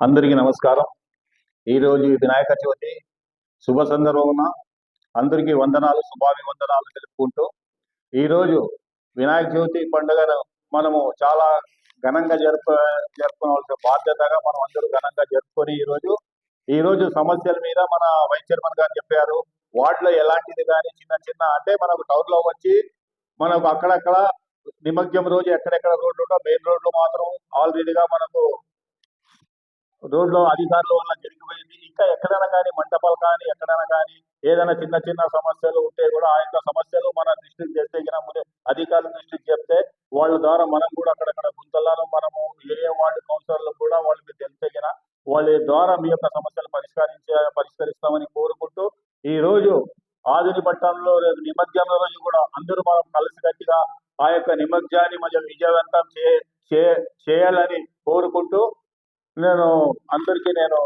అందరికీ నమస్కారం. ఈరోజు వినాయక చవితి శుభ సందర్భమున అందరికీ వందనాలు శుభాభివందనాలు తెలుపుకుంటూ ఈరోజు వినాయక చవితి పండుగను మనము చాలా ఘనంగా జరుపు జరుపుకోవాల్సిన బాధ్యతగా మనం అందరూ ఘనంగా జరుపుకొని ఈరోజు ఈ రోజు సమస్యల మీద మన వైస్ చైర్మన్ గారు చెప్పారు. వార్డులో ఎలాంటిది కానీ చిన్న చిన్న అంటే మనకు టౌన్లో వచ్చి మనకు అక్కడక్కడ నిమజ్జనం రోజు ఎక్కడెక్కడ రోడ్లు ఉంటా మెయిన్ రోడ్లు మాత్రం ఆల్రెడీగా మనకు రోడ్లో అధికారుల వల్ల జరిగిపోయింది. ఇంకా ఎక్కడైనా కానీ మంటపాలు కానీ ఎక్కడైనా కానీ ఏదైనా చిన్న చిన్న సమస్యలు ఉంటే కూడా ఆ యొక్క సమస్యలు మన దృష్టికి తెస్తే ముందే అధికారుల దృష్టికి చెప్తే వాళ్ళ ద్వారా మనం కూడా అక్కడక్కడ గుంతలను మనము ఏ వార్డు కౌన్సిలర్లు కూడా వాళ్ళకి తెలిస్తే వాళ్ళ ద్వారా మీ యొక్క సమస్యలు పరిష్కరించే పరిష్కరిస్తామని కోరుకుంటూ ఈ రోజు ఆధుని పట్టణంలో రేపు నిమజ్జనం రోజు కూడా అందరూ మనం కలిసికట్టుగా ఆ యొక్క నిమజ్జాన్ని మనం విజయవంతం చే చేయాలని కోరుకుంటూ నేను అందరికీ నేను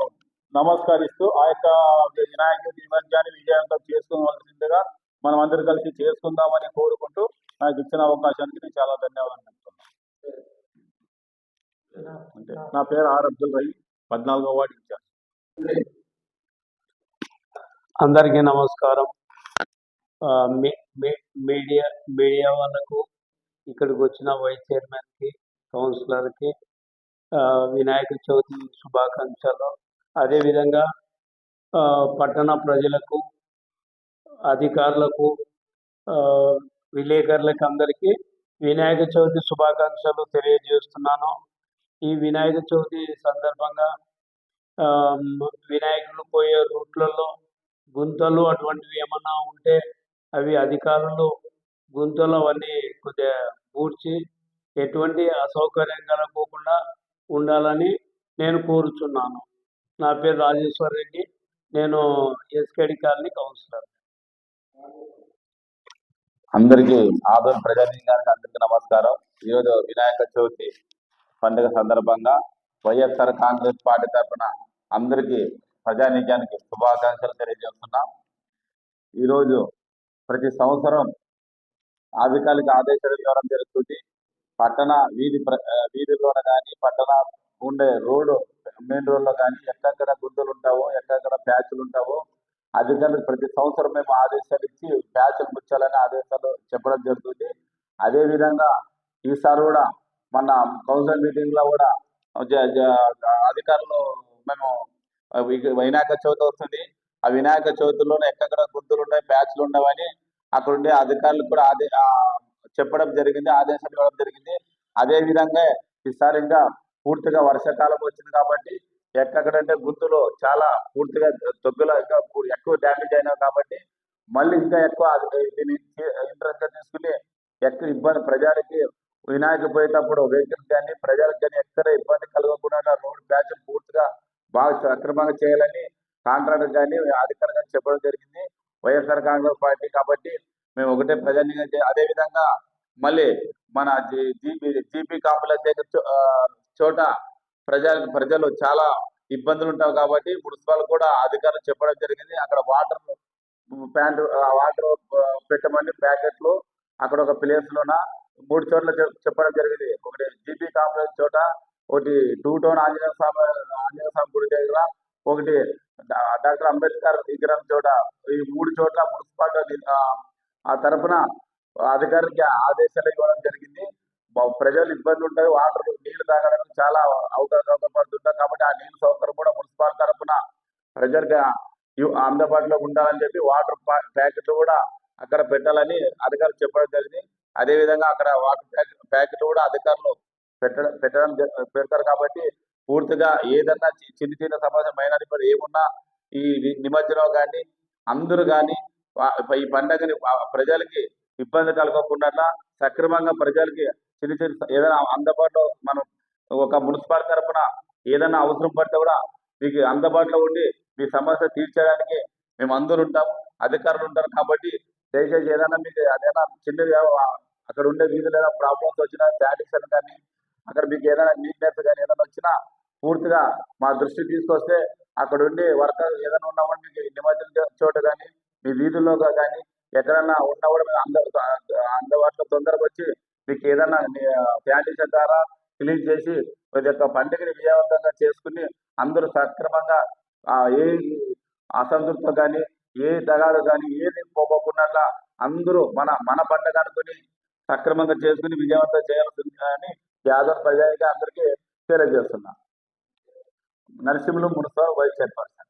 నమస్కరిస్తూ ఆ యొక్క వినాయక నిమజ్జాన్ని విజయవంతం చేసుకోవాల్సిందిగా మనం అందరు కలిసి చేసుకుందామని కోరుకుంటూ నాకు ఇచ్చిన అవకాశానికి నేను చాలా ధన్యవాదాలు చెప్తున్నాను. అంటే నా పేరు ఆర్ అబ్దుల్ రహీం పద్నాలుగో వార్డు ఇచ్చాను అందరికీ నమస్కారం. ఆ, మీడియా మీడియా వాళ్ళకు ఇక్కడికి వచ్చిన వైస్ చైర్మన్కి కౌన్సిలర్కి ఆ, వినాయక చవితి శుభాకాంక్షలు. అదేవిధంగా ఆ, పట్టణ ప్రజలకు అధికారులకు ఆ, విలేకరులకు అందరికీ వినాయక చవితి శుభాకాంక్షలు తెలియజేస్తున్నాను. ఈ వినాయక చవితి సందర్భంగా ఆ, వినాయకులు పోయే రూట్లలో గుంతలు అటువంటివి ఏమన్నా ఉంటే అవి అధికారులు గుంతలు అవన్నీ కొద్దిగా పూడ్చి ఎటువంటి అసౌకర్యం కలగకుండా ఉండాలని నేను కోరుచున్నాను. నా పేరు రాజేశ్వర్ రెడ్డి. నేను ఎస్కేడి కాలనీ కౌన్సిలర్. అందరికీ ఆదోని ప్రజానీకానికి అందరికీ నమస్కారం. ఈరోజు వినాయక చవితి పండుగ సందర్భంగా వైఎస్ఆర్ కాంగ్రెస్ పార్టీ తరఫున అందరికీ ప్రజానీకానికి శుభాకాంక్షలు తెలియజేస్తున్నాం. ఈరోజు ప్రతి సంవత్సరం అధికారిక ఆదేశాలు ఇవ్వడం జరుగుతుంది. పట్టణ వీధి ప్ర- కానీ పట్టణ ఉండే రోడ్డు మెయిన్ రోడ్లో కానీ ఎక్కడెక్కడ గుంతలు ఉంటావో ఎక్కడెక్కడ ప్యాచ్లు ఉంటావో అధికారులకు ప్రతి సంవత్సరం మేము ఆదేశాలు ఇచ్చి ప్యాచ్లు ముచ్చాలని ఆదేశాలు చెప్పడం జరుగుతుంది. అదే విధంగా ఈసారి కూడా మన కౌన్సిల్ మీటింగ్లో కూడా అధికారులు మేము వినాయక చవితి వస్తుంది. ఆ వినాయక చవితిలోనే ఎక్కడెక్కడ గుంతులు ఉన్నాయి ప్యాచ్లు ఉండవని అక్కడ ఉండే అధికారులకు కూడా ఆదే చెప్పడం జరిగింది ఆదేశాలు ఇవ్వడం జరిగింది. అదే విధంగా ఈసారి ఇంకా పూర్తిగా వర్షాకాలం వచ్చింది కాబట్టి ఎక్కడంటే గుంతులు చాలా పూర్తిగా తొగ్గులో ఇంకా ఎక్కువ డ్యామేజ్ అయినాయి కాబట్టి మళ్ళీ ఇంకా ఎక్కువ దీన్ని ఇంట్రెస్ట్ తీసుకుని ఎక్కడ ఇబ్బంది ప్రజలకి వినాయక పోయేటప్పుడు వెహికల్స్ కానీ ప్రజలకు కానీ ఎక్కడ ఇబ్బంది కలగకుండా రోడ్ ప్యాచ్ పూర్తిగా బాగా సక్రమంగా చేయాలని కాంట్రాక్టర్ కానీ అధికారులు కానీ చెప్పడం జరిగింది. వైఎస్ఆర్ కాంగ్రెస్ పార్టీ కాబట్టి మేము ఒకటే ప్రజాన్ని అదే విధంగా మళ్ళీ మన జీపీ జీపీ కాంప్లెక్స్ దగ్గర చోట ప్రజలు ప్రజలు చాలా ఇబ్బందులు ఉంటావు కాబట్టి మున్సిపల్ కూడా అధికారులు చెప్పడం జరిగింది. అక్కడ వాటర్ ప్యాంట్ వాటర్ పెట్టమని ప్యాకెట్లు అక్కడ ఒక ప్లేస్ లోన మూడు చోట్ల చెప్పడం జరిగింది. ఒకటి జీపీ కాంప్లెక్స్ చోట ఒకటి టూ టౌన్ ఆంజనేయ స్వామి ఆంజనేయ స్వామి గుడి దగ్గర ఒకటి డాక్టర్ అంబేద్కర్ విగ్రహం చోట ఈ మూడు చోట్ల మున్సిపాలిటీ ఆ, తరఫున అధికారులకి ఆదేశాలు ఇవ్వడం జరిగింది. ప్రజలు ఇబ్బంది ఉంటుంది వాటర్ నీళ్ళు తాగడానికి చాలా అవకాశం పడుతుంటారు కాబట్టి ఆ నీళ్ళ సౌకర్యం కూడా మున్సిపాలిటీ తరఫున ప్రజలకు అందుబాటులో ఉండాలని చెప్పి వాటర్ ప్యాకెట్లు కూడా అక్కడ పెట్టాలని అధికారులు చెప్పడం జరిగింది. అదే విధంగా అక్కడ వాటర్ ప్యాకెట్ ప్యాకెట్లు కూడా అధికారులు పెట్టడం పెట్టడం పెడతారు కాబట్టి పూర్తిగా ఏదన్నా చి- చిన్న చిన్న సమస్య మైనారిటీ ఏమున్నా ఈ నిమజ్జనం కానీ అందరూ కానీ ఈ పండగని ప్రజలకి ఇబ్బంది కలగకుండా సక్రమంగా ప్రజలకి చిన్న చిన్న ఏదైనా అందుబాటులో మనం ఒక మున్సిపాలిటీ తరఫున ఏదైనా అవసరం పడితే కూడా మీకు అందుబాటులో ఉండి మీ సమస్య తీర్చడానికి మేము అందరూ ఉంటాం అధికారులు ఉంటారు కాబట్టి దయచేసి ఏదైనా మీకు ఏదైనా చిన్నది అక్కడ ఉండే వీధులు ఏదైనా ప్రాబ్లమ్స్ వచ్చినా శానిటేషన్ కానీ అక్కడ మీకు ఏదైనా నీట్నెస్ కానీ ఏదైనా వచ్చినా పూర్తిగా మా దృష్టికి తీసుకొస్తే అక్కడ ఉండి వర్కర్ ఏదైనా ఉన్నామని మీకు నిమజ్జనం చోట కానీ మీ వీధుల్లో కానీ ఎక్కడన్నా ఉన్నా కూడా మేము అంద అందుబాటులో తొందరగా వచ్చి మీకు ఏదైనా శానిటేషన్ ద్వారా క్లీన్ చేసి ప్రతి ఒక్క పండుగని విజయవంతంగా చేసుకుని అందరూ సక్రమంగా ఏ అసంతృప్తి కానీ ఏ తగాదు కానీ ఏది పోకోకుండా అందరూ మన మన పండుగ అనుకుని సక్రమంగా చేసుకుని విజయవంతం చేయాల్సింది అని యాదవ్ ప్రజానికి అందరికీ తెలియజేస్తున్నా. Narasimhulu municipal vice chairperson.